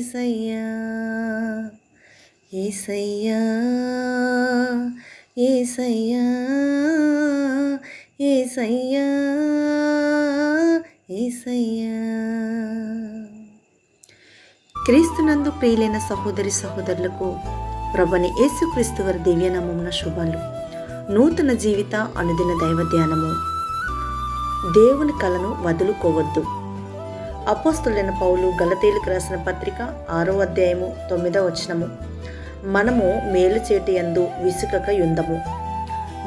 ఏసయ్యా ఏసయ్యా ఏసయ్యా ఏసయ్యా ఏసయ్యా. క్రీస్తునందు ప్రియులైన సహోదరి సహోదరులకు ప్రభుని యేసుక్రీస్తు వారి దివ్యనామమున శుభాలు. నూతన జీవిత అనుదిన దైవ ధ్యానము. దేవుని కలను వదులుకోవద్దు. అపోస్తులైన పౌలు గలతీలకు రాసిన పత్రిక ఆరో అధ్యాయము తొమ్మిదో వచనము. మనము మేలు చేటి ఎందు విసుకక యుందము.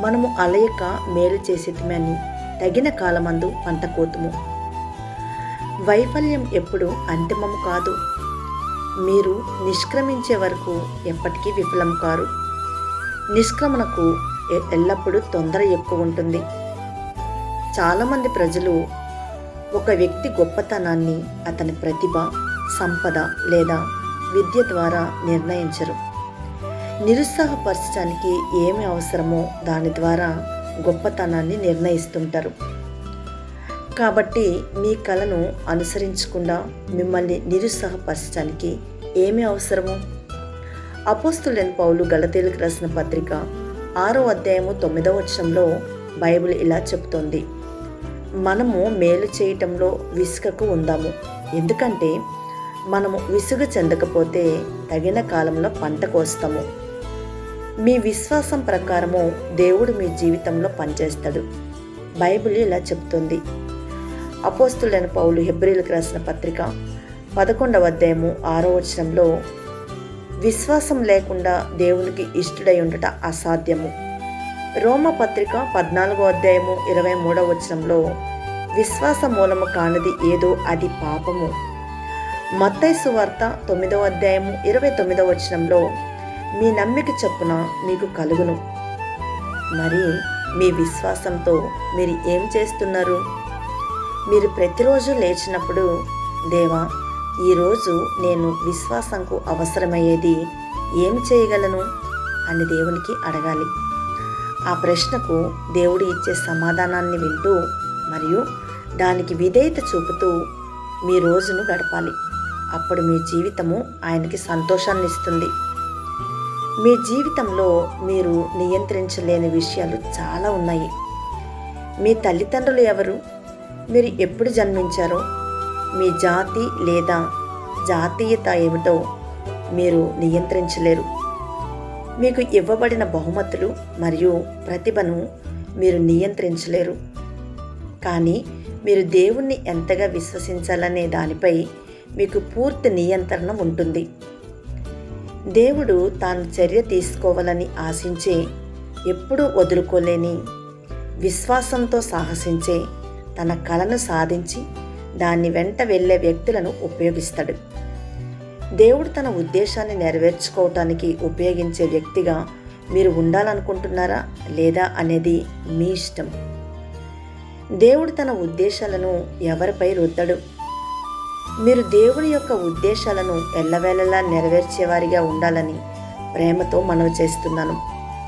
మనము అలయక మేలు చేసేతమని తగిన కాలమందు పంట కోతుము. వైఫల్యం ఎప్పుడు అంతిమము కాదు. మీరు నిష్క్రమించే వరకు ఎప్పటికీ విఫలం కారు. నిష్క్రమణకు ఎ- ఎల్లప్పుడూ తొందర ఎక్కువ ఉంటుంది. చాలామంది ప్రజలు ఒక వ్యక్తి గొప్పతనాన్ని అతని ప్రతిభ సంపద లేదా విద్య ద్వారా నిర్ణయించరు. నిరుత్సాహపరచడానికి ఏమి అవసరమో దాని ద్వారా గొప్పతనాన్ని నిర్ణయిస్తుంటారు. కాబట్టి మీ కళను అనుసరించకుండా మిమ్మల్ని నిరుత్సాహపరచడానికి ఏమి అవసరము? అపోస్తులైన పౌలు గలతీలకు రాసిన పత్రిక ఆరో అధ్యాయము తొమ్మిదవ వచనంలో బైబిల్ ఇలా చెబుతోంది. మనము మేలు చేయటంలో విసుగకు ఉందాము. ఎందుకంటే మనము విసుగు చెందకపోతే తగిన కాలంలో పంట కోస్తాము. మీ విశ్వాసం ప్రకారము దేవుడు మీ జీవితంలో పనిచేస్తాడు. బైబిల్ ఇలా చెప్తుంది. అపోస్తులైన పౌలు హెబ్రిలకు రాసిన పత్రిక పదకొండవ అధ్యాయము ఆరో వచనంలో విశ్వాసం లేకుండా దేవునికి ఇష్టడై ఉండట అసాధ్యము. రోమ పత్రిక పద్నాలుగో అధ్యాయము ఇరవై మూడవ వచనంలో విశ్వాస మూలము కానిది ఏదో అది పాపము. మత్తైసు వార్త తొమ్మిదవ అధ్యాయము ఇరవై తొమ్మిదవ వచనంలో మీ నమ్మిక చొప్పున మీకు కలుగును. మరి మీ విశ్వాసంతో మీరు ఏం చేస్తున్నారు? మీరు ప్రతిరోజు లేచినప్పుడు దేవా ఈరోజు నేను విశ్వాసంకు అవసరమయ్యేది ఏం చేయగలను అని దేవునికి అడగాలి. ఆ ప్రశ్నకు దేవుడు ఇచ్చే సమాధానాన్ని వింటూ మరియు దానికి విధేయత చూపుతూ మీ రోజును గడపాలి. అప్పుడు మీ జీవితము ఆయనకి సంతోషాన్ని ఇస్తుంది. మీ జీవితంలో మీరు నియంత్రించలేని విషయాలు చాలా ఉన్నాయి. మీ తల్లిదండ్రులు ఎవరు? మీరు ఎప్పుడు జన్మించారో? మీ జాతి లేదా జాతీయత ఏమిటో మీరు నియంత్రించలేరు. మీకు ఇవ్వబడిన బహుమతులు మరియు ప్రతిభను మీరు నియంత్రించలేరు. కానీ మీరు దేవుణ్ణి ఎంతగా విశ్వసించాలనే దానిపై మీకు పూర్తి నియంత్రణ ఉంటుంది. దేవుడు తాను చర్య తీసుకోవాలని ఆశించే ఎప్పుడూ వదులుకోలేని విశ్వాసంతో సాహసించే తన కళను సాధించి దాన్ని వెంట వెళ్ళే వ్యక్తులను ఉపయోగిస్తాడు. దేవుడు తన ఉద్దేశాన్ని నెరవేర్చుకోవటానికి ఉపయోగించే వ్యక్తిగా మీరు ఉండాలనుకుంటున్నారా లేదా అనేది మీ ఇష్టం. దేవుడు తన ఉద్దేశాలను ఎవరిపై రుద్దడు? మీరు దేవుని యొక్క ఉద్దేశాలను ఎల్లవేళలా నెరవేర్చేవారిగా ఉండాలని ప్రేమతో మనవి చేస్తున్నాను.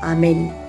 ఆమెను.